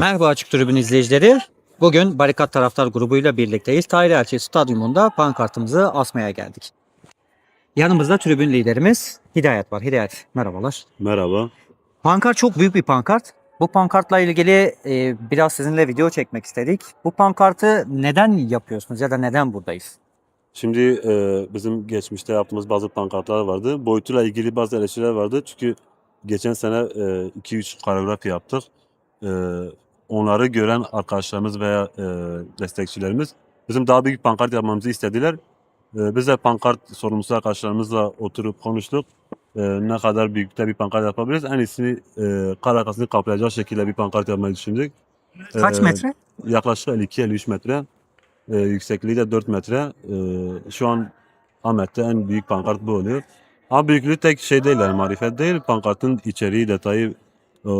Merhaba Açık Tribün izleyicileri. Bugün Barikat Taraftar grubuyla birlikteyiz. Tahir Elçi Stadyumunda pankartımızı asmaya geldik. Yanımızda tribün liderimiz Hidayet var. Hidayet merhabalar. Merhaba. Pankart çok büyük bir pankart. Bu pankartla ilgili e, biraz sizinle video çekmek istedik. Bu pankartı neden yapıyorsunuz ya da neden buradayız? Şimdi e, bizim geçmişte yaptığımız bazı pankartlar vardı. Boyutuyla ilgili bazı eleştiriler vardı. Çünkü geçen sene 2-3 koreografi yaptık. E, onları gören arkadaşlarımız veya e, destekçilerimiz bizim daha büyük pankart yapmamızı istediler. E, biz de pankart sorumlusu arkadaşlarımızla oturup konuştuk. E, ne kadar büyükte bir pankart yapabiliriz. En iyisini e, kar arkasını kaplayacak şekilde bir pankart yapmayı düşündük. Kaç E, metre? yaklaşık 52-53 metre. E, yüksekliği de 4 metre. E, şu an Ahmet'te en büyük pankart bu oluyor. Ama büyüklüğü tek şey değil yani marifet değil. Pankartın içeriği, detayı e,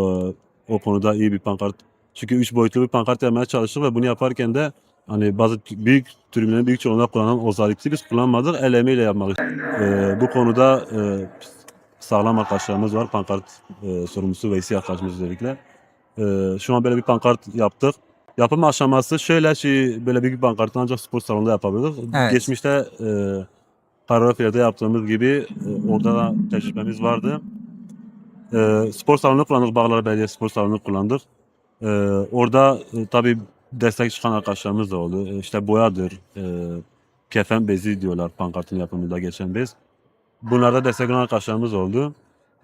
o konuda iyi bir pankart. Çünkü 3 boyutlu bir pankart yapmaya çalıştık ve bunu yaparken de hani bazı büyük tribünlerin büyük çoğunluğunda kullanılan özellikleri biz kullanmadık. El emeğiyle yapmak. E, bu konuda e, sağlam arkadaşlarımız var. Pankart e, sorumlusu Veysi arkadaşımız özellikle. E, şu an böyle bir pankart yaptık. Yapım aşaması şöyle şey böyle büyük bir pankartı ancak spor salonunda yapabiliriz. Evet. Geçmişte e, koreografide yaptığımız gibi e, orada da tecrübemiz vardı. E, spor salonu kullandık. Bağlar Belediye Spor Salonu kullandık. E, orada e, tabii destek çıkan arkadaşlarımız da oldu. E, işte boyadır, e, kefen bezi diyorlar pankartın yapımında geçen bez. Bunlarda destek olan arkadaşlarımız oldu.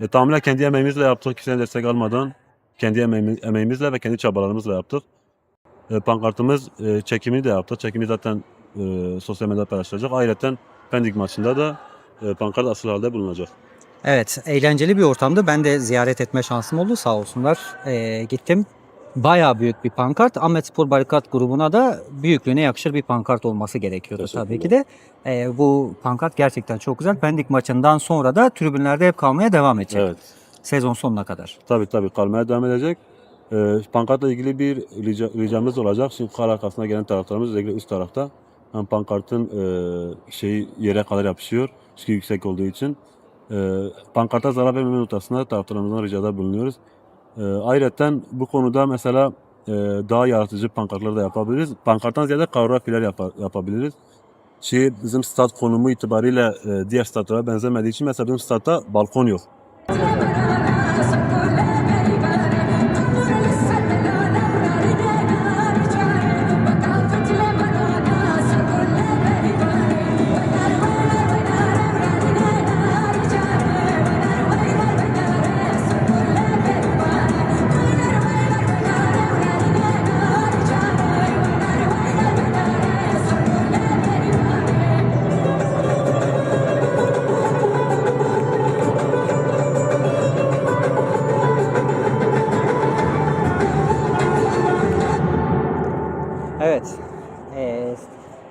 E, tamamen kendi emeğimizle yaptık. Kimsenin destek almadan kendi emeğimiz, emeğimizle ve kendi çabalarımızla yaptık. E, pankartımız e, çekimini de yaptık. Çekimi zaten e, sosyal medyada paylaşılacak. Ayrıca Pendik maçında da e, pankart asıl halde bulunacak. Evet, eğlenceli bir ortamdı. Ben de ziyaret etme şansım oldu. Sağ olsunlar. Ee, gittim. Bayağı büyük bir pankart. Ahmet Spor Barikat grubuna da büyüklüğüne yakışır bir pankart olması gerekiyordu tabii ki de. Ee, bu pankart gerçekten çok güzel. Pendik maçından sonra da tribünlerde hep kalmaya devam edecek. Evet. Sezon sonuna kadar. Tabii tabii kalmaya devam edecek. E, pankartla ilgili bir rica, ricamız olacak. Şimdi kar arkasına gelen taraftarımız özellikle üst tarafta. Yani pankartın e, şeyi yere kadar yapışıyor. Çünkü yüksek olduğu için. E, pankarta zarar vermeme noktasında taraftarlarımızdan ricada bulunuyoruz. E, ayrıca bu konuda mesela e, daha yaratıcı pankartlar da yapabiliriz. Pankarttan ziyade koreografiler yapa- yapabiliriz. Şey, bizim stat konumu itibariyle e, diğer statlara benzemediği için mesela bizim statta balkon yok.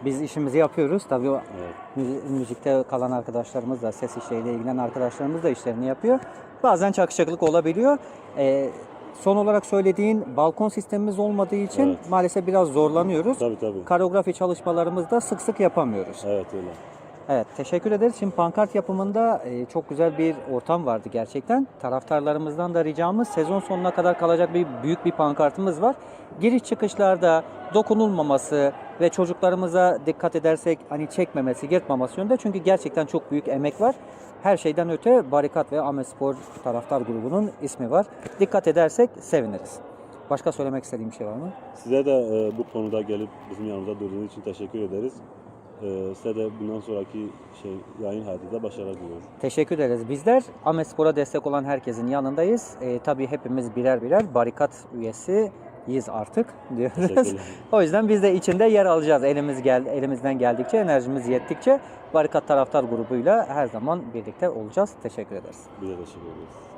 Biz işimizi yapıyoruz. Tabii o Evet. müzi- müzikte kalan arkadaşlarımız da, ses işleriyle ilgilenen arkadaşlarımız da işlerini yapıyor. Bazen çakışıklık olabiliyor. Ee, son olarak söylediğin balkon sistemimiz olmadığı için Evet. maalesef biraz zorlanıyoruz. Tabii tabii. Koreografi çalışmalarımızda sık sık yapamıyoruz. Evet öyle. Evet, teşekkür ederiz. Şimdi pankart yapımında e, çok güzel bir ortam vardı gerçekten. Taraftarlarımızdan da ricamız sezon sonuna kadar kalacak bir büyük bir pankartımız var. Giriş çıkışlarda dokunulmaması ve çocuklarımıza dikkat edersek hani çekmemesi, yırtmaması yönünde. Çünkü gerçekten çok büyük emek var. Her şeyden öte Barikat ve Ahmet Spor taraftar grubunun ismi var. Dikkat edersek seviniriz. Başka söylemek istediğim bir şey var mı? Size de e, bu konuda gelip bizim yanımıza durduğunuz için teşekkür ederiz. E, size de bundan sonraki şey yayın hayatında başarılar diliyorum. Teşekkür ederiz. Bizler Ahmet Spor'a destek olan herkesin yanındayız. Ee, tabii hepimiz birer birer barikat üyesiyiz artık diyoruz. O yüzden biz de içinde yer alacağız. Elimiz gel elimizden geldikçe, enerjimiz yettikçe barikat taraftar grubuyla her zaman birlikte olacağız. Teşekkür ederiz. Biz de teşekkür ederiz.